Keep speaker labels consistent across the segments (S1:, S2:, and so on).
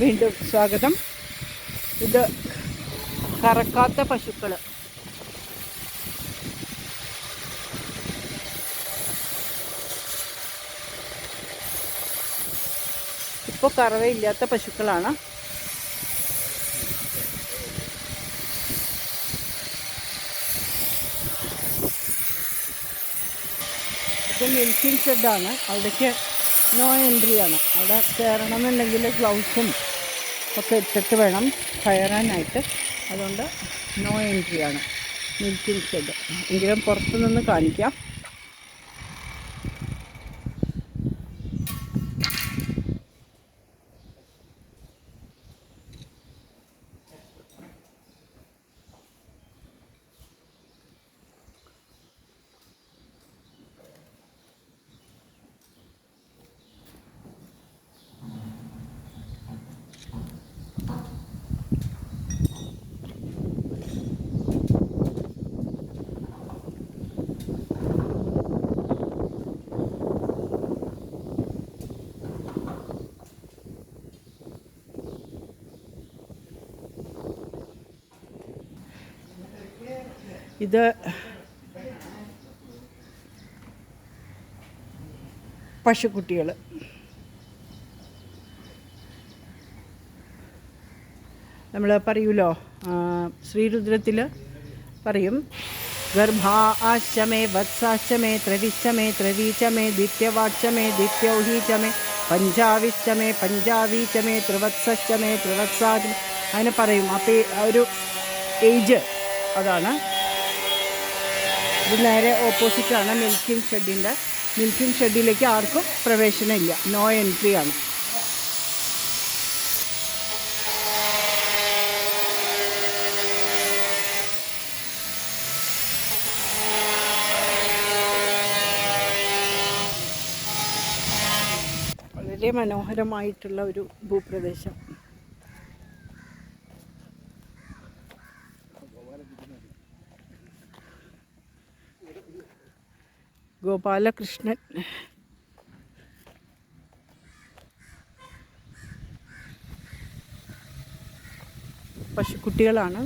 S1: വീണ്ടും സ്വാഗതം. ഇത് കറക്കാത്ത പശുക്കൾ ഇപ്പോൾ കറവയില്ലാത്ത പശുക്കളാണ്. ഇത് മിൽക്കിംഗ് ഷെഡാണ് അവിടേക്ക് നോ എൻട്രി ആണ്. അവിടെ കയറണമെന്നുണ്ടെങ്കിൽ ഗ്ലൗസും ഒക്കെ ഇട്ടിട്ട് വേണം കയറാനായിട്ട് അതുകൊണ്ട് നോ എൻട്രിയാണ് മിൽക്കിംഗ് ഷെഡ് എങ്കിലും പുറത്തു നിന്ന് കാണിക്കാം. ഇത് പശുക്കുട്ടികൾ. നമ്മൾ പറയൂലോ? ശ്രീരുദ്രത്തിൽ പറയും ഗർഭാശമേ വത്സാശമേ ത്രവിശ്ചമേ ത്രവീചമേ ദിത്യവാക്ഷമേ ദിത്യൗഹീചമേ പഞ്ചാവിശ്ചമേ പഞ്ചാവീചമേ ത്രിവത്സമേ ത്രിവത്സാ അങ്ങനെ പറയും. അപ്പോൾ ഒരു ഏജ് അതാണ്. ഇത് നേരെ ഓപ്പോസിറ്റാണ് മിൽക്കിംഗ് ഷെഡിന്റെ. മിൽക്കിംഗ് ഷെഡിലേക്ക് ആർക്കും പ്രവേശനമില്ല. നോ എൻട്രി ആണ്. വളരെ മനോഹരമായിട്ടുള്ള ഒരു ഭൂപ്രദേശം. ഗോപാലകൃഷ്ണൻ. പശുക്കുട്ടികളാണ്.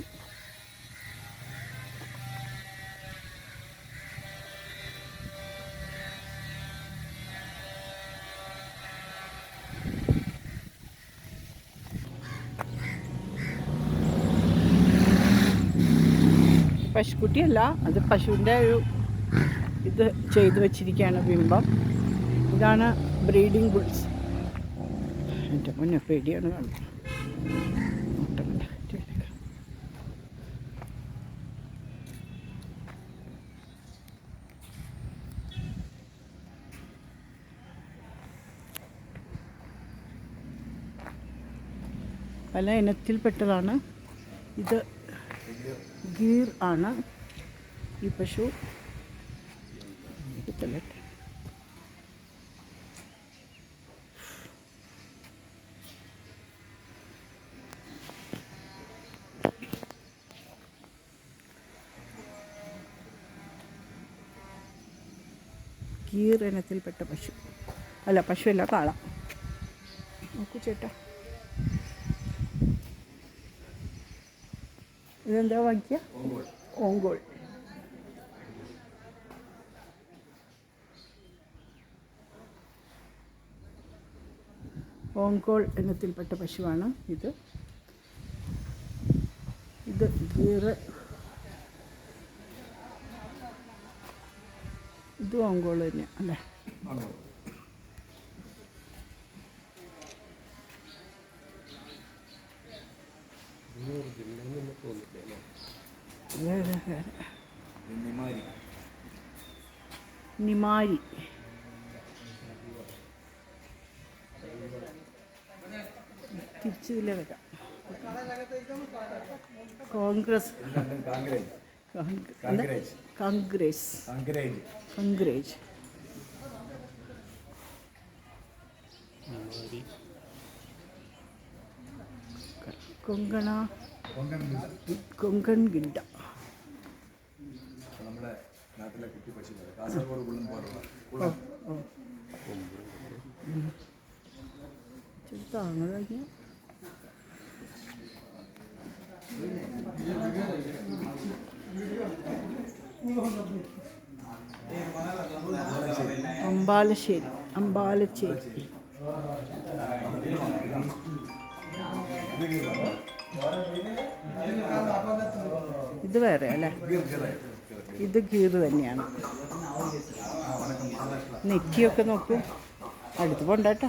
S1: പശുക്കുട്ടിയല്ല അത് പശുവിന്റെ ഒരു ഇത് ചെയ്തു വച്ചിരിക്കുകയാണ് ബിംബം. ഇതാണ് ബ്രീഡിംഗ് ബുൾസ്. എന്റെ മുന്നേ പേടിയാണ് കാണുന്നത്? പല ഇനത്തിൽപ്പെട്ടതാണ്. ഇത് ഗീർ ആണ്. ഈ പശു ഗീർ ഇനത്തിൽപ്പെട്ട പശു. അല്ല പശുവല്ല കാള. നോക്കൂ ചേട്ടാ. ഇതെന്താ വാങ്ങിക്കുക ഓങ്കോൾ. ഓങ്കോൾ. ഇനത്തിൽപ്പെട്ട പശുവാണ് ഇത്. ഇത് ഗീറ് ഇത് ഓങ്കോൾ തന്നെ അല്ലേ? നിമാരി. തിരിച്ചില്ല വരാം. കോൺഗ്രസ്. കോൺഗ്ര- എന്താ? കോൺഗ്രസ് കോൺഗ്രേജ് കൊങ്കണ. കൊങ്കൺ ഗിണ്ട.
S2: നമ്മുടെ നാട്ടിലെ കുട്ടി പശുക്കൾ കാസർഗോഡ് കുള്ളം പോലുള്ള
S1: ഓ അമ്പാലശ്ശേരി അമ്പാലശ്ശേരി. ഇത് വേറെ അല്ലേ? ഇത് ഗീർ തന്നെയാണ്. നെറ്റിയൊക്കെ നോക്കൂ. അടുത്ത് പോണ്ടേട്ടോ.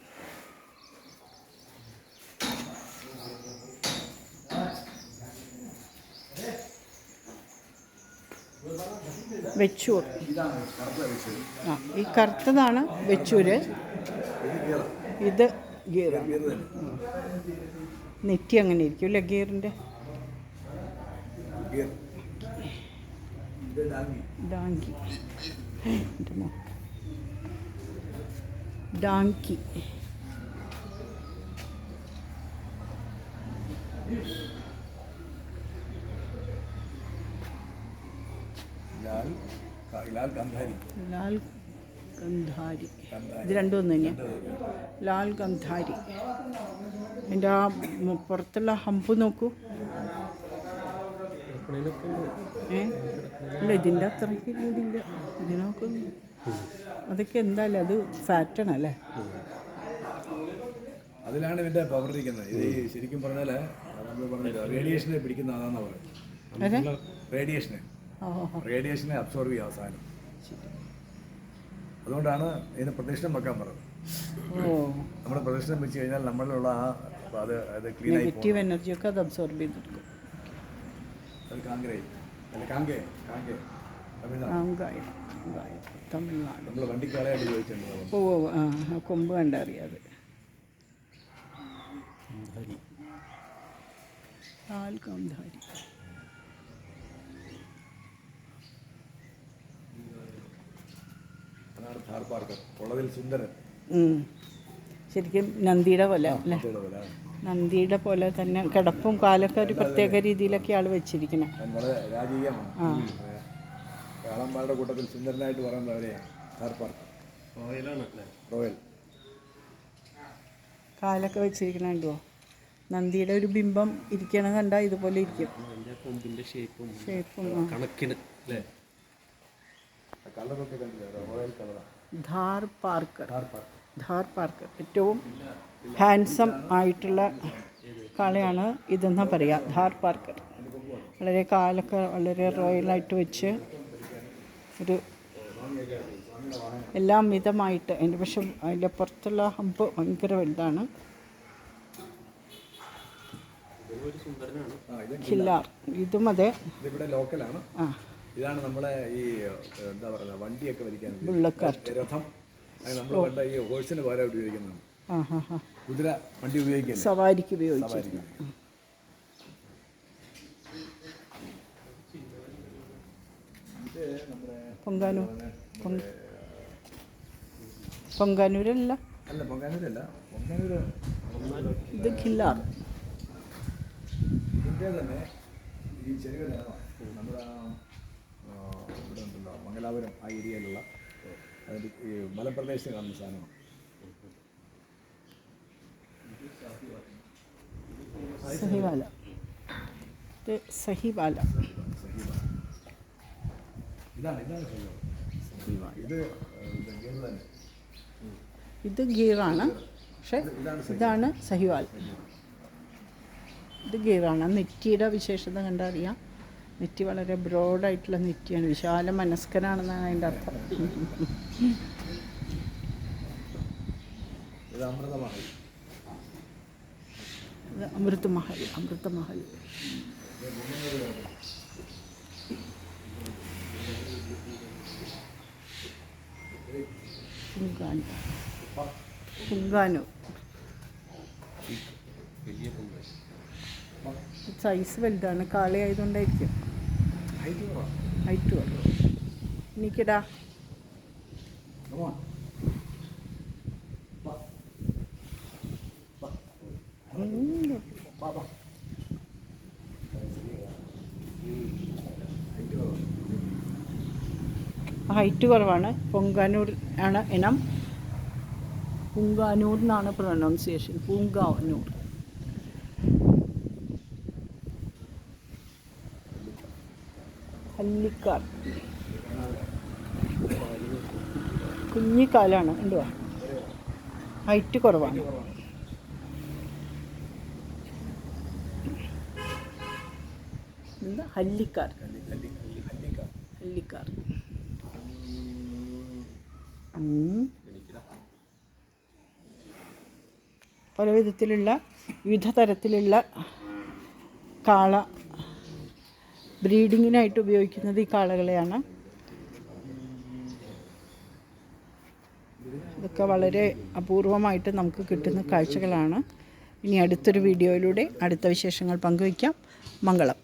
S1: വെച്ചൂർ. ആ ഈ കറുത്തതാണ് വെച്ചൂര്. ഇത് ഗീർ. നെറ്റി അങ്ങനെ ഇരിക്കും അല്ലേ ഗീറിന്റെ? ഡാങ്കി. ഡാങ്കി
S2: ലാൽ ക- ലാൽ ഗന്ധാരി
S1: ലാൽ ഗന്ധാരി ഇത് രണ്ടും ഒന്ന് തന്നെയാണ് ലാൽ ഗന്ധാരി എന്റെ ആ പുറത്തുള്ള ഹമ്പ് നോക്കൂ. ഏ? ഇല്ല ഇതിന്റെ അത്രയ്ക്ക് ഇതിനൊക്കെ അതൊക്കെ എന്തായാലും അത് ഫാറ്റാണ് അല്ലേ?
S2: അതിലാണ് ഇതിന്റെ പവർ ഇരിക്കുന്നത് ഇത് ശരിക്കും പറഞ്ഞാൽ നമ്മൾ പറഞ്ഞില്ല റേഡിയേഷനെ പിടിക്കുന്ന അതാണെന്ന് പറയുന്നത്. റേഡിയേഷനെ. റേഡിയേഷനെ അബ്സോർവ് ചെയ്യുക അവസാനം. അതുകൊണ്ടാണ് ഇതിന് പ്രദക്ഷിണം വെക്കാൻ പറഞ്ഞത്.
S1: ഓ.
S2: നമ്മൾ പ്രദക്ഷിണം വെച്ച് കഴിഞ്ഞാൽ നമ്മളിലുള്ള ആ അത് അത് ക്ലീൻ
S1: നെഗറ്റീവ് എനർജിയൊക്കെ അത് അബ്സോർബ് ചെയ്തെടുക്കും
S2: അത് കാങ്കരൈ. അല്ല കാങ്കേ കാങ്കേ. തമിഴ്നാട്. നമ്മൾ ചോദിച്ചിട്ടുണ്ട്
S1: ഓ ആ കൊമ്പ് കണ്ടറിയാതെ ഗന്ധാരി
S2: അതാണ് ഥാർ പാർക്കർ ഉള്ളതിൽ സുന്ദരൻ.
S1: ശരിക്കും നന്ദിയുടെ പോലെ അല്ലേ. നന്ദിയുടെ പോലെ തന്നെ കിടപ്പും കാലൊക്കെ ഒരു പ്രത്യേക രീതിയിലൊക്കെ ആൾ വെച്ചിരിക്കണം
S2: കാളന്മാരുടെ കൂട്ടത്തിൽ സുന്ദരനായിട്ട് പറയുന്നത് അവരെയാണ് റോയൽ.
S1: കാലൊക്കെ വെച്ചിരിക്കണോ നന്ദിയുടെ ഒരു ബിംബം ഇരിക്കണ കണ്ട ഇതുപോലെ ഇരിക്കും.
S3: കൊമ്പിന്റെ ഷേപ്പും
S1: ഷേപ്പും
S2: കളറൊക്കെ കണ്ടില്ല? റോയൽ കളറാണ്
S1: ധാർ പാർക്കർ. ധാർ പാർക്കർ. ഏറ്റവും ഹാൻസം ആയിട്ടുള്ള കാളയാണ് ഇതെന്നാ പറയുക ധാർ പാർക്കർ. വളരെ കാലൊക്കെ വളരെ റോയലായിട്ട് വെച്ച് ഒരു എല്ലാം മിതമായിട്ട് അതിന്റെ പക്ഷെ അതിന്റെ പുറത്തുള്ള ഹമ്പ് ഭയങ്കര വലുതാണ്.
S2: ആ ഇത്
S1: ഖില്ലാർ. ഇതും അതെ. ആ.
S2: ഇതാണ് നമ്മളെ ഈ എന്താ പറയുക വണ്ടിയൊക്കെ വലിക്കാൻ രഥം. നമ്മൾ കണ്ട ഈ ഹോഴ്സിന് പകരം ഉപയോഗിക്കുന്നതാണ്. കുതിര വണ്ടി ഉപയോഗിക്കുന്നത്
S1: സവാരിക്ക്
S2: ഉപയോഗിക്കും.
S1: പൊങ്കാനൂർ. പൊങ്ക പൊങ്കാനൂരല്ല.
S2: അല്ല പൊങ്കാനൂരല്ല. പൊങ്കാനൂര്
S1: ഇത് ഖില്ലാർ.
S2: ഇതിന്റെ തന്നെ ഈ ചെറിയ നമ്മുടെ മംഗലാപുരം ആ ഏരിയയിലുള്ള അതിന്റെ ഈ മലപ്രദേശത്ത് കാണുന്ന സാധനമാണ്.
S1: സഹിവാല. ഇത് സഹിവാല.
S2: ഇതാണ് ഇതാണ് ശരിയാണ്
S1: സഹിവാല.
S2: ഇത് ഇത് ഗിയർ തന്നെ.
S1: ഇത് ഗീറാണ്. പക്ഷെ ഇതാണ് സഹിവാൽ ഇത് ഗീറാണ്. നെറ്റിയുടെ വിശേഷത കണ്ടറിയാം. നെറ്റി വളരെ ബ്രോഡായിട്ടുള്ള നെറ്റിയാണ്. വിശാല മനസ്കനാണെന്നാണ് അതിന്റെ അർത്ഥം. അമൃതമഹൽ. അമൃതമഹൽ പുങ്കാനു പുങ്കാനു സൈസ് വലുതാണ്. കാളയായതുകൊണ്ടായിരിക്കും.
S2: ഹൈറ്റ്
S1: കുറവ് എനിക്കിടാ ഹൈറ്റ്? കുറവാണ്. പൊങ്കാനൂർ ആണ് ഇനം. പുങ്കാനൂർ എന്നാണ് പ്രൊനൗൺസിയേഷൻ പൂങ്കാനൂർ. ഹല്ലിക്കാർ കുഞ്ഞിക്കാലാണ് എന്തുവാ? ഹൈറ്റ് കുറവാണ്. എന്താ? ഹല്ലിക്കാർ ഹല്ലിക്കാർ. പല വിധത്തിലുള്ള വിവിധ തരത്തിലുള്ള കാള ബ്രീഡിങ്ങിനായിട്ട് ഉപയോഗിക്കുന്നത് ഈ കാളകളെയാണ്. ഇതൊക്കെ വളരെ അപൂർവമായിട്ട് നമുക്ക് കിട്ടുന്ന കാഴ്ചകളാണ്. ഇനി അടുത്തൊരു വീഡിയോയിലൂടെ അടുത്ത വിശേഷങ്ങൾ പങ്കുവയ്ക്കാം. മംഗളം.